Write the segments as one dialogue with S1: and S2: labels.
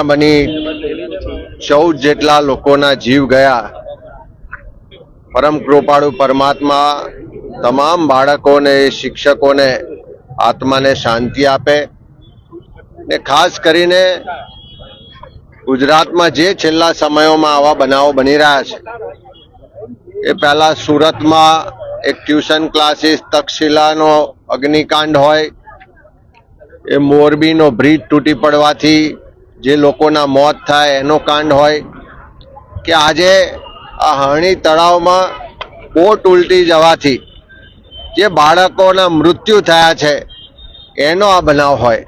S1: દુર્ઘટના બની. ચૌદ જેટલા લોકોના જીવ ગયા. પરમ કૃપાળુ પરમાત્મા તમામ બાળકોને, શિક્ષકોને આત્માને શાંતિ આપે. ને ખાસ કરીને ગુજરાતમાં જે છેલ્લા સમયોમાં આવા બનાવો બની રહ્યા છે, એ પહેલા સુરતમાં એક ટ્યુશન ક્લાસીસ, તક્ષશિલાનો અગ્નિકાંડ હોય, એ મોરબીનો બ્રિજ તૂટી પડવાથી જે લોકોના મોત થાય એનો કાંડ હોય, કે આજે આ હરણી તળાવમાં બોટ ઉલટી જવાથી જે બાળકોના મૃત્યુ થયા છે, એનો આ બનાવ હોય.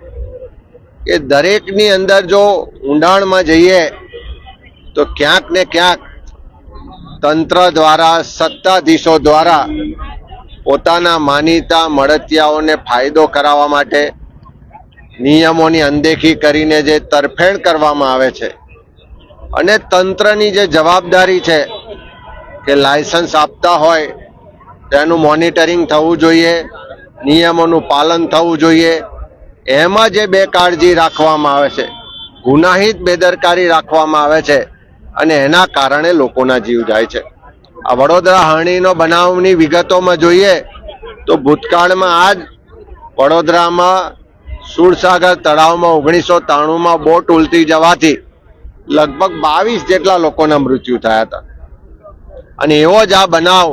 S1: એ દરેકની અંદર જો ઊંડાણમાં જઈએ, તો ક્યાંક ને ક્યાંક તંત્ર દ્વારા, સત્તાધીશો દ્વારા પોતાના માનીતા મળતિયાઓને ફાયદો કરાવવા માટે નિયમોની અનદેખી કરીને જે તરફેણ કરવામાં આવે છે અને તંત્રની જે જવાબદારી છે કે લાયસન્સ આપતા હોય તેનું મોનિટરિંગ થવું જોઈએ, નિયમોનું પાલન થવું જોઈએ. એમાં જે બેકાળજી રાખવામાં આવે છે, ગુનાહિત બેદરકારી રાખવામાં આવે છે અને એના કારણે લોકોના જીવ જાય છે. આ વડોદરા હરણીનો બનાવની વિગતોમાં જોઈએ તો ભૂતકાળમાં આ જ વડોદરામાં સુરસાગર તળાવમાં ઓગણીસો ત્રાણુંમાં બોટ ઉલટી જવાથી લગભગ બાવીસ જેટલા લોકોના મૃત્યુ થયા હતા. અને એવો જ આ બનાવ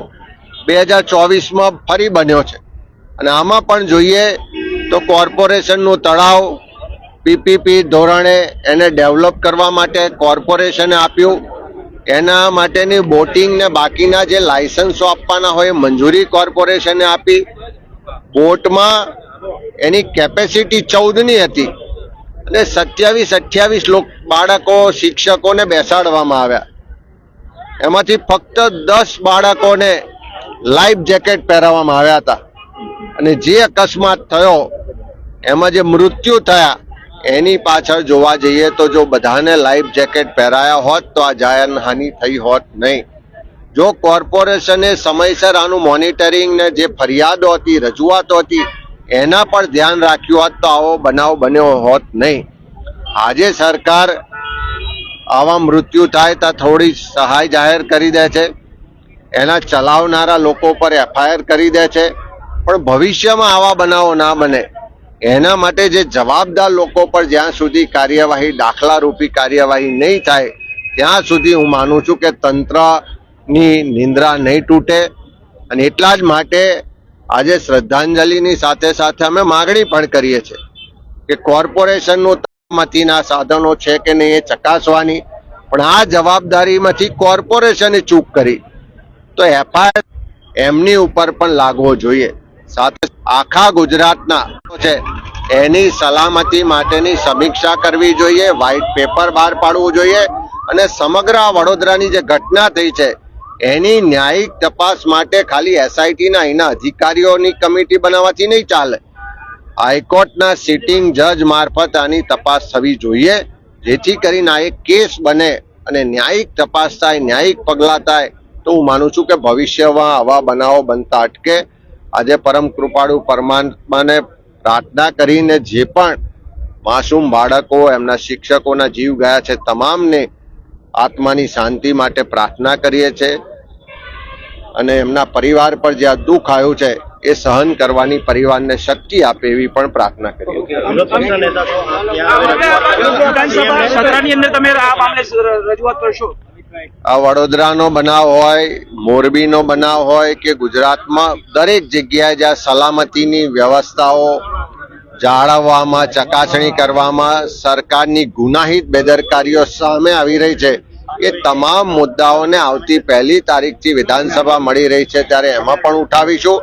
S1: બે હજાર ચોવીસમાં ફરી બન્યો છે. અને આમાં પણ જોઈએ તો કોર્પોરેશનનું તળાવ પીપીપી ધોરણે એને ડેવલપ કરવા માટે કોર્પોરેશને આપ્યું. એના માટેની બોટિંગ ને બાકીના જે લાયસન્સો આપવાના હોય મંજૂરી કોર્પોરેશને આપી. બોટમાં એની કેપેસિટી ચૌદની હતી. અને સત્યાવીસ, અઠ્યાવીસ લોક બાળકો, શિક્ષકોને બેસાડવામાં આવ્યા. એમાંથી ફક્ત દસ બાળકોને લાઈફ જેકેટ પહેરાવવામાં આવ્યા હતા. અને જે અકસ્માત થયો, એમાં જે મૃત્યુ થયા, એની પાછળ જોવા જઈએ તો જો બધાને લાઈફ જેકેટ પહેરાયા હોત, તો આ જાનહાનિ થઈ હોત નહીં. જો કોર્પોરેશને સમયસર આનું મોનિટરિંગ ને જે ફરિયાદો હતી, રજૂઆતો હતી એના પર ધ્યાન રાખ્યું હોત તો આવો બનાવ બન્યો હોત નહીં. આજે સરકાર આવા મૃત્યુ થાય તો થોડી સહાય જાહેર કરી દે છે. એના ચલાવનારા લોકો પર એફઆઈઆર કરી દે છે. પણ ભવિષ્યમાં આવા બનાવો ના બને. એના માટે જે જવાબદાર લોકો પર જ્યાં સુધી કાર્યવાહી દાખલા રૂપી કાર્યવાહી નહીં થાય, ત્યાં સુધી હું માનું છું કે તંત્રની નિંદ્રા નહીં તૂટે. અને એટલા જ માટે આજે શ્રદ્ધાંજલિની સાથે સાથે અમે માગણી પણ કરીએ છીએ કે કોર્પોરેશનનું મતીના સાધનો છે કે નહીં એ ચકાસવાની. પણ આ જવાબદારીમાંથી કોર્પોરેશને ચૂક કરી. તો એફઆઈઆર એમની ઉપર પણ લાગવો જોઈએ. સાથે આખા ગુજરાતના છે, એની સલામતી માટેની સમીક્ષા કરવી જોઈએ વ્હાઇટ પેપર બહાર પાડવું જોઈએ અને સમગ્ર વડોદરાની જે ઘટના થઈ છે એની ન્યાયિક તપાસ માટે ખાલી એસઆઈટીના અહીંના અધિકારીઓની કમિટી બનાવવાથી નહીં ચાલે. હાઈકોર્ટના સિટિંગ જજ મારફત આની તપાસ થવી જોઈએ, જેથી કરીને આ એક કેસ બને અને ન્યાયિક તપાસ થાય, ન્યાયિક પગલાં થાય, તો હું માનું છું કે ભવિષ્યમાં આવા બનાવો બનતા અટકે. આજે પરમ કૃપાળુ પરમાત્માને પ્રાર્થના કરીને જે પણ માસૂમ બાળકો, એમના શિક્ષકોના જીવ ગયા છે, તમામને આત્માની શાંતિ માટે પ્રાર્થના કરીએ છીએ. અને એમના પરિવાર પર જે આ દુઃખ આવ્યું છે એ સહન કરવાની પરિવારને શક્તિ આપે એવી પણ પ્રાર્થના કરીએ. વડોદરાનો બનાવ હોય મોરબીનો બનાવ હોય કે ગુજરાતમાં દરેક જગ્યાએ જ્યાં સલામતીની વ્યવસ્થાઓ જાળવવામાં ચકાસણી કરવામાં સરકારની ગુનાહિત બેદરકારીઓ સામે આવી રહી છે. એ તમામ મુદ્દાઓને આવતી પહેલી તારીખથી વિધાનસભા મળી રહી છે ત્યારે એમાં પણ ઉઠાવીશું.